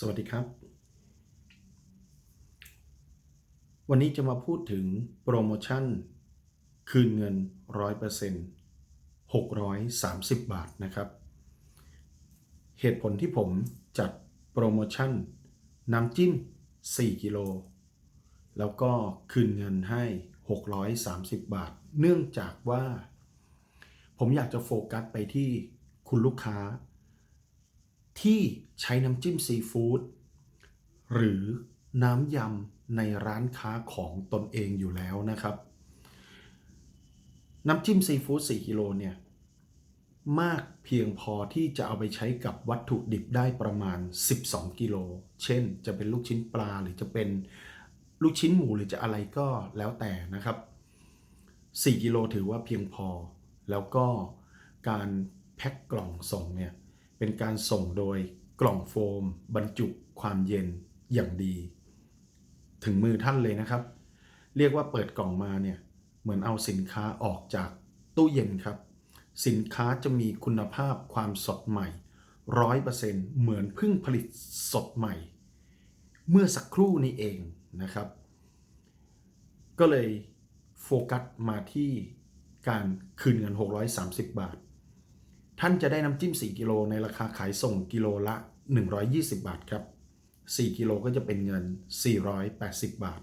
สวัสดีครับ วันนี้จะมาพูดถึงโปรโมชั่น คืนเงิน 100% 630 บาทนะครับ เหตุผลที่ผมจัดโปรโมชั่นน้ำจิ้ม 4 กิโล แล้วก็คืนเงินให้ 630 บาท เนื่องจากว่า ผมอยากจะโฟกัสไปที่คุณลูกค้า ที่ใช้น้ำจิ้มซีฟู้ดหรือน้ำยำในร้านค้าของตนเองอยู่แล้วนะครับ น้ำจิ้มซีฟู้ด4กิโลเนี่ยมากเพียงพอที่จะเอาไปใช้กับวัตถุดิบได้ประมาณ 12 กิโล เช่น จะเป็นลูกชิ้นปลาหรือจะเป็นลูกชิ้นหมูหรือจะอะไรก็แล้วแต่นะครับ 4 กิโลถือว่าเพียงพอ แล้วก็การแพ็คกล่องส่งเนี่ย เป็นการส่งโดยกล่องโฟม บรรจุความเย็นอย่างดี ถึงมือท่านเลยนะครับ เรียกว่าเปิดกล่องมาเนี่ยเหมือนเอาสินค้าออกจากตู้เย็นครับ สินค้าจะมีคุณภาพความสดใหม่ร้อยเปอร์เซ็นต์เหมือนเพิ่งผลิตสดใหม่ เมื่อสักครู่นี้เองนะครับ ก็เลยโฟกัสมาที่การคืนเงิน 630 บาท ท่านจะได้น้ำจิ้ม 4 กิโลในราคาขายส่งกิโลละ 120 บาทครับ 4 กิโลก็จะเป็นเงิน 480 บาท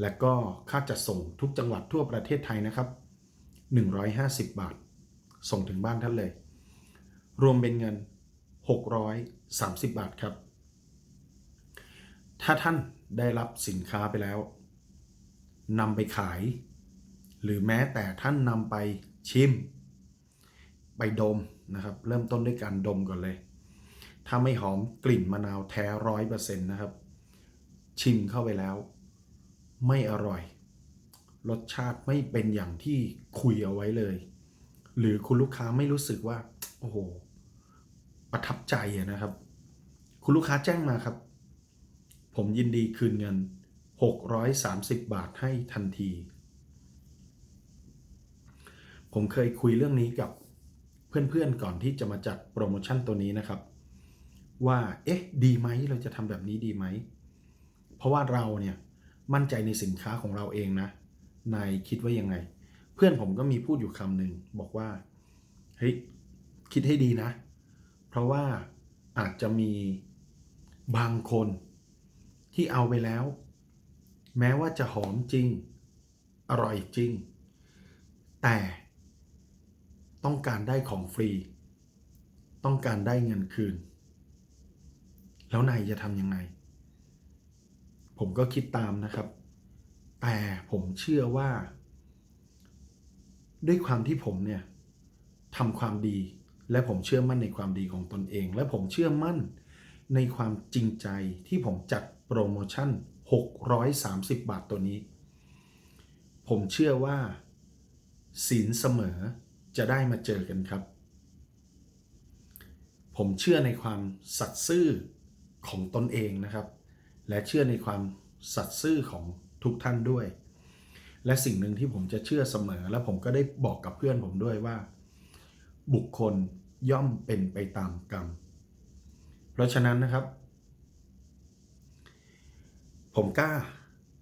และก็ค่าจัดส่งทุกจังหวัดทั่วประเทศไทยนะครับ 150 บาท ส่งถึงบ้านท่านเลย รวมเป็นเงิน 630 บาทครับ ถ้าท่านได้รับสินค้าไปแล้วนำไปขาย หรือแม้แต่ท่านนำไปชิม ไปดมนะครับ เริ่มต้นด้วยการดมก่อนเลย ถ้าไม่หอมกลิ่นมะนาวแท้ร้อยเปอร์เซ็นต์นะครับ ชิมเข้าไปแล้ว ไม่อร่อย รสชาติไม่เป็นอย่างที่คุยเอาไว้เลย หรือคุณลูกค้าไม่รู้สึกว่า โอ้โห ประทับใจนะครับ คุณลูกค้าแจ้งมาครับ ผมยินดีคืนเงิน 630 บาทให้ทันที ผมเคยคุยเรื่องนี้กับ เพื่อนๆก่อนที่จะมาจัดโปรโมชั่นตัวนี้นะครับ ว่าเอ๊ะดีไหมเราจะทำแบบนี้ดีไหม เพราะว่าเราเนี่ยมั่นใจในสินค้าของเราเองนะนายคิดว่ายังไง เพื่อนผมก็มีพูดอยู่คำหนึ่งบอกว่าเฮ้ยคิดให้ดีนะ เพราะว่าอาจจะมีบางคนที่เอาไปแล้ว แม้ว่าจะหอมจริง อร่อยจริง แต่ ต้องการได้ของฟรี ต้องการได้เงินคืน แล้วนายจะทำยังไง ผมก็คิดตามนะครับ แต่ผมเชื่อว่า ด้วยความที่ผมเนี่ยทำความดีและผมเชื่อมั่นในความดีของตนเอง และผมเชื่อมั่นในความจริงใจที่ผมจัดโปรโมชั่น 630 บาทตัวนี้ ผมเชื่อว่าสินเสมอ จะได้มาเจอกันครับ ผมเชื่อในความสัตย์ซื่อของตนเองนะครับ และเชื่อในความสัตย์ซื่อของทุกท่านด้วย และสิ่งหนึ่งที่ผมจะเชื่อเสมอ และผมก็ได้บอกกับเพื่อนผมด้วยว่า บุคคลย่อมเป็นไปตามกรรม เพราะฉะนั้นนะครับ ผมกล้า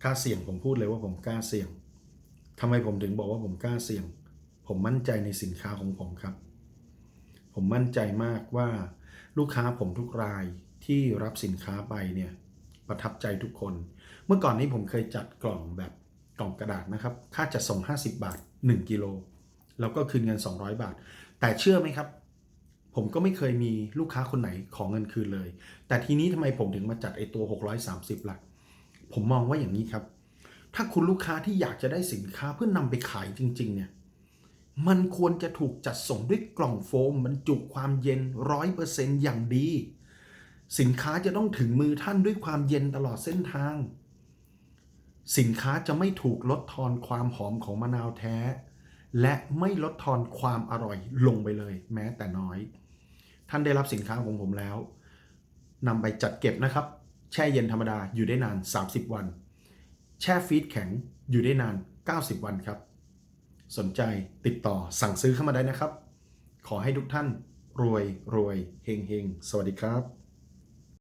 กล้าเสี่ยงผมพูดเลยว่าผมกล้าเสี่ยงทำไมผมถึงบอกว่าผมกล้าเสี่ยง ผมมั่นใจในสินค้าของผมครับ ผมมั่นใจมากว่าลูกค้าผมทุกรายที่รับสินค้าไปเนี่ยประทับใจทุกคน เมื่อก่อนนี้ผมเคยจัดกล่องแบบกล่องกระดาษนะครับ ค่าจัดส่ง 50 บาท 1 กิโล แล้วก็คืนเงิน 200 บาท แต่เชื่อไหมครับ ผมก็ไม่เคยมีลูกค้าคนไหนของเงินคืนเลย แต่ทีนี้ทำไมผมถึงมาจัดไอตัว 630ล่ะ ผมมองว่าอย่างนี้ครับ ถ้าคุณลูกค้าที่อยากจะได้สินค้าเพื่อนนำไปขายจริง ๆ เนี่ย มันควรจะถูกจัดส่งด้วยกล่องโฟมบรรจุความเย็นร้อยเปอร์เซ็นต์อย่างดี สินค้าจะต้องถึงมือท่านด้วยความเย็นตลอดเส้นทาง สินค้าจะไม่ถูกลดทอนความหอมของมะนาวแท้ และไม่ลดทอนความอร่อยลงไปเลย แม้แต่น้อย ท่านได้รับสินค้าของผมแล้วนำไปจัดเก็บนะครับ แช่เย็นธรรมดาอยู่ได้นาน 30 วัน แช่ฟรีซแข็งอยู่ได้นาน 90 วันครับ สนใจติดต่อสั่งซื้อเข้ามาได้นะครับ ขอให้ทุกท่านรวยรวยเฮงเฮงสวัสดีครับ